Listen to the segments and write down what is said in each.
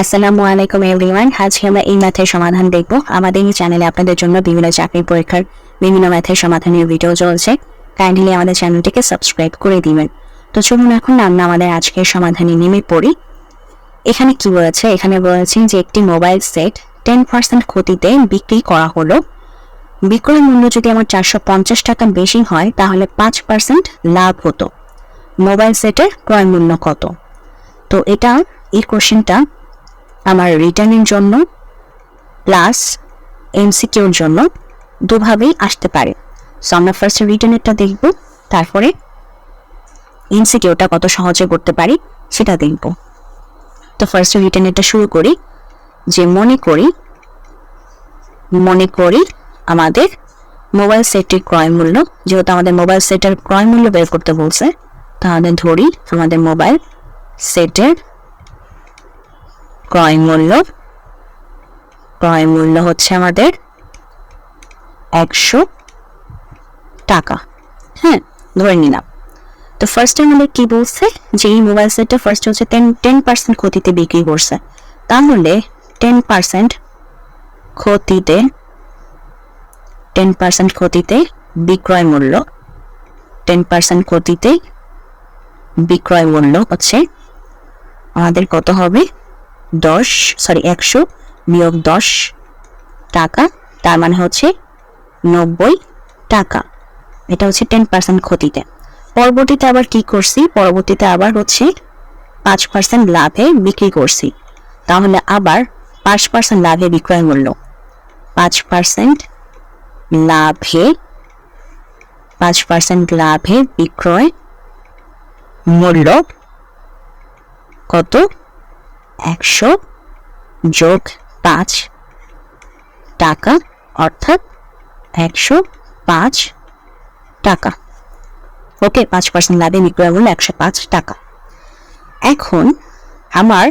আসসালামু আলাইকুম এভরিওয়ান আজকে আমরা এই ম্যাথের সমাধান দেখব? আমাদের এই চ্যানেলে আপনাদের জন্য বিভিন্ন চাকরি পরীক্ষার বিভিন্ন ম্যাথের সমাধানের ভিডিও চলছে। কাইন্ডলি আমাদের চ্যানেলটিকে সাবস্ক্রাইব করে দিবেন। তো চলুন এখন আমরা আমাদের আজকের সমাধানে নেমে পড়ি। এখানে কি বলেছে? এখানে বলেছে যে একটি মোবাইল সেট টেন পার্সেন্ট ক্ষতিতে বিক্রি করা হলো। বিক্রয় মূল্য যদি আমার চারশো পঞ্চাশ টাকা বেশি হয়, তাহলে পাঁচ পার্সেন্ট লাভ হতো। মোবাইল সেটের ক্রয় মূল্য কত? তো এটা এই কোশ্চেনটা আমার রিটার্নের জন্য প্লাস এমসিকিউর জন্য দুভাবেই আসতে পারে। সো আমরা ফার্স্ট রিটার্নেরটা দেখব, তারপরে এমসিকিউটা কত সহজে করতে পারি সেটা দেখব। তো ফার্স্ট রিটার্নেরটা শুরু করি, যে মনে করি মনে করি আমাদের মোবাইল সেটটির ক্রয় মূল্য, যেহেতু আমাদের মোবাইল সেটের ক্রয় মূল্য বের করতে বলছে, তাহলে ধরি আমাদের মোবাইল সেটের ক্রয় মূল্য। ক্রয় মূল্য হচ্ছে আমাদের একশো টাকা। হ্যাঁ ধরে নিলাম। তো ফার্স্ট আমাদের কি বলছে? যে এই মোবাইল সেটটা ফার্স্ট হচ্ছে টেন টেন পার্সেন্ট ক্ষতিতে বিক্রি করছে। তাহলে টেন পার্সেন্ট ক্ষতিতে টেন পার্সেন্ট ক্ষতিতে বিক্রয় মূল্য। টেন পার্সেন্ট ক্ষতিতে বিক্রয় মূল্য হচ্ছে আমাদের কত হবে? দশ সরি একশো বিয়োগ দশ টাকা, তার মানে হচ্ছে নব্বই টাকা। এটা হচ্ছে টেন পার্সেন্ট ক্ষতিতে। পরবর্তীতে আবার কি করছি? পরবর্তীতে আবার হচ্ছে পাঁচ পার্সেন্ট লাভে বিক্রি করছি। তাহলে আবার পাঁচ পার্সেন্ট লাভে বিক্রয় মূল্য। পাঁচ পার্সেন্ট লাভে, পাঁচ পার্সেন্ট লাভে বিক্রয় মূল্য কত? একশো যোগ পাঁচ টাকা, অর্থাৎ একশো পাঁচ টাকা। ওকে, পাঁচ পার্সেন্ট লাভে বিক্রয় একশো পাঁচ টাকা। এখন আমার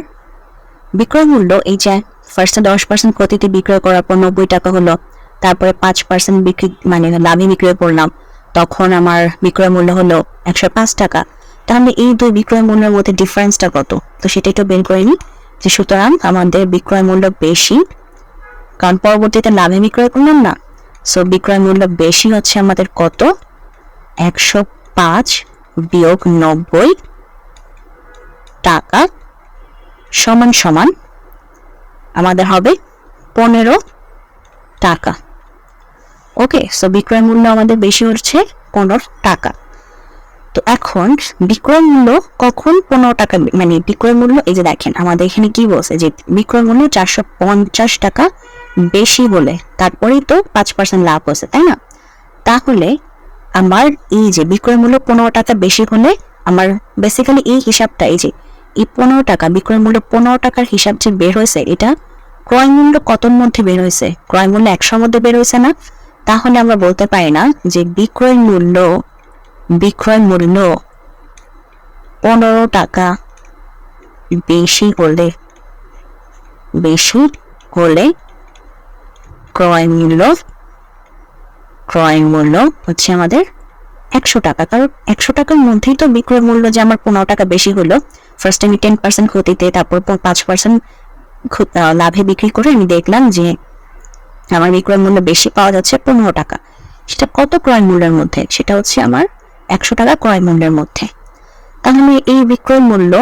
বিক্রয় মূল্য, এই যে ফার্স্টে দশ পার্সেন্ট ক্ষতিতে বিক্রয় করার পর নব্বই টাকা হলো, তারপরে পাঁচ পার্সেন্ট বিক্রি মানে লাভে বিক্রয় করলাম, তখন আমার বিক্রয় মূল্য হলো একশো পাঁচ টাকা। তাহলে এই দুই বিক্রয় মূল্যের মধ্যে ডিফারেন্সটা কত? তো সেটা একটু বের করে নিই। যে সুতরাং আমাদের বিক্রয় মূল্য বেশি, কারণ পরবর্তীতে লাভে বিক্রয় করলাম না। সো বিক্রয় মূল্য বেশি হচ্ছে আমাদের কত? একশো পাঁচ বিয়োগ নব্বই টাকা সমান সমান আমাদের হবে পনেরো টাকা। ওকে সো বিক্রয় মূল্য আমাদের বেশি হচ্ছে পনেরো টাকা। তো এখন বিক্রয় মূল্য কখন পনেরো টাকা মানে বিক্রয় মূল্য, এই যে দেখেন, আমাদের এখানে কি বলছে যে বিক্রয় মূল্য চারশো পঞ্চাশ টাকা বেশি বলে, তারপরেই তো পাঁচ পার্সেন্ট লাভ হচ্ছে তাই না? তাহলে আমার এই যে বিক্রয় মূল্য পনেরো টাকা বেশি হলে আমার বেসিক্যালি এই হিসাবটা, এই যে এই পনেরো টাকা, বিক্রয় মূল্য পনেরো টাকার হিসাব যে বের হয়েছে, এটা ক্রয় মূল্য কতর মধ্যে বের হয়েছে? ক্রয় মূল্য একশোর মধ্যে বের হয়েছে না? তাহলে আমরা বলতে পারি না যে বিক্রয় মূল্য বিক্রয় মূল্য পনেরো টাকা। বেশি হলে বেশি হলে ক্রয় মূল্য ক্রয় মূল্য হচ্ছে আমাদের একশো টাকা। কারণ একশো টাকার মধ্যেই তো বিক্রয় মূল্য যে আমার পনেরো টাকা বেশি হলো ফার্স্ট আমি টেন পার্সেন্ট ক্ষতিতে, তারপর পাঁচ পার্সেন্ট লাভে বিক্রি করে আমি দেখলাম যে আমার বিক্রয় মূল্য বেশি পাওয়া যাচ্ছে পনেরো টাকা। সেটা কত ক্রয় মূল্যের মধ্যে? সেটা হচ্ছে আমার একশো টাকা ক্রয় মূল্যের মধ্যে। তাহলে এই বিক্রয় মূল্য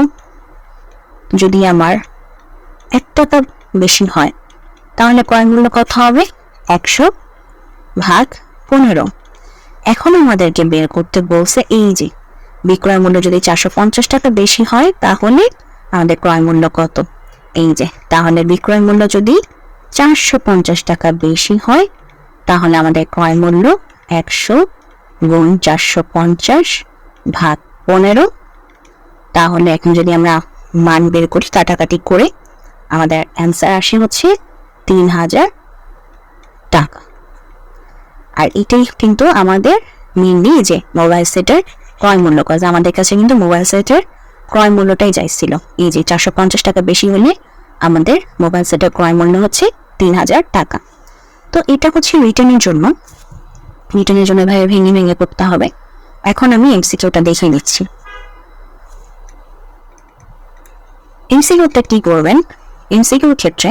যদি আমার এক টাকা বেশি হয়, তাহলে ক্রয় মূল্য কত হবে? একশো ভাগ পনেরো। এখন আমাদেরকে বের করতে বলছে এই যে, বিক্রয় মূল্য যদি চারশো পঞ্চাশ টাকা বেশি হয়, তাহলে আমাদের ক্রয় মূল্য কত? এই যে, তাহলে বিক্রয় মূল্য যদি চারশো পঞ্চাশ টাকা বেশি হয়, তাহলে আমাদের ক্রয় মূল্য একশো গুণ চারশো পঞ্চাশ ভাগ পনেরো। তাহলে এখন যদি আমরা মান বের করি কাটাকাটি করে, আমাদের অ্যান্সার আসে হচ্ছে তিন হাজার টাকা। আর এটাই কিন্তু আমাদের মেনলি যে মোবাইল সেটের ক্রয় মূল্য কাজ আমাদের কাছে কিন্তু মোবাইল সেটের ক্রয় মূল্যটাই চাইছিল এই যে চারশো পঞ্চাশ টাকা বেশি হলে আমাদের মোবাইল সেটের ক্রয় মূল্য হচ্ছে তিন হাজার টাকা। তো এটা হচ্ছে রিটার্নের জন্য রিটার্নের জন্য এভাবে ভেঙে ভেঙে করতে হবে। এখন আমি এমসিকিউটা দেখে নিচ্ছি এমসিকিউটা কি করবেন? এমসিকিউর ক্ষেত্রে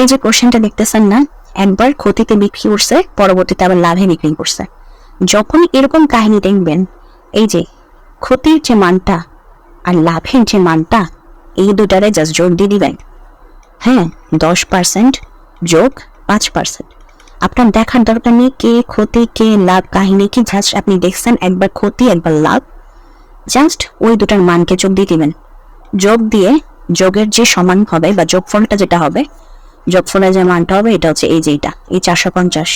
এই যে কোশ্চেনটা দেখতেছেন না, একবার ক্ষতিতে বিক্রি করছে, পরবর্তীতে আবার লাভে বিক্রি করছে। যখন এরকম কাহিনী দেখবেন, এই যে ক্ষতির যে মানটা আর লাভের যে মানটা, এই দুটারে জাস্ট যোগ দিয়ে দিবেন। হ্যাঁ দশ পার্সেন্ট যোগ পাঁচ পার্সেন্ট আপনার দেখার দরকার নেই কে ক্ষতি, কে লাভ, কাহিনী কি জাস্ট আপনি দেখছেন, একবার ক্ষতি, একবার লাভ। জাস্ট ওই দুটার মানকে যোগ দিয়ে দিবেন। যোগ দিয়ে যোগের যে সমান হবে বা যোগফলটা যেটা হবে, যোগফলের যে মানটা হবে, এটা হচ্ছে এই যে এটা, এই চারশো পঞ্চাশ।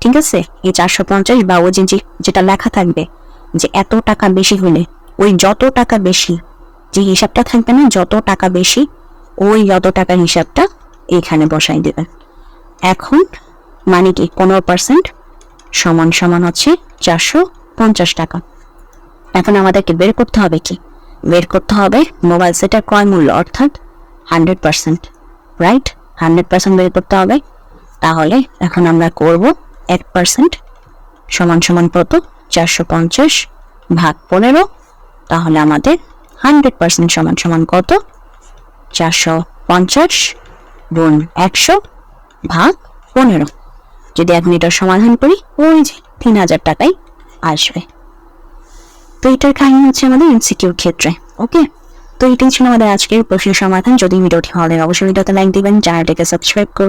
ঠিক আছে? এই চারশো পঞ্চাশ বা ওই যে যেটা লেখা থাকবে, যে এত টাকা বেশি হলে, ওই যত টাকা বেশি, যে হিসাবটা থাকবে না, যত টাকা বেশি, ওই যত টাকার হিসাবটা এখানে বসাই দেবেন। এখন মানে কি পনেরো পার্সেন্ট সমান সমান হচ্ছে চারশো পঞ্চাশ টাকা। এখন আমাদেরকে বের করতে হবে কি? বের করতে হবে মোবাইল সেটের ক্রয় মূল্য, অর্থাৎ hundred percent right hundred percent বের করতে হবে। তাহলে এখন আমরা করব এক পার্সেন্ট সমান সমান কত? চারশো পঞ্চাশ ভাগ পনেরো। তাহলে আমাদের হান্ড্রেড পার্সেন্ট সমান সমান কত? চারশো পঞ্চাশ গুণ একশো ভাগ পনেরো। যদি এক এটার সমাধান করি, ওই যে তিন হাজার টাকাই আসবে। তো এটার কাহিনী হচ্ছে আমাদের ইনসিকিউর ক্ষেত্রে ওকে তো এটাই ছিল আমাদের আজকের প্রশ্নের সমাধান। যদি ভিডিওটি ভালো লাগে, অবশ্যই ভিডিওতে লাইক দিবেন চ্যানেলটিকে সাবস্ক্রাইব করবেন।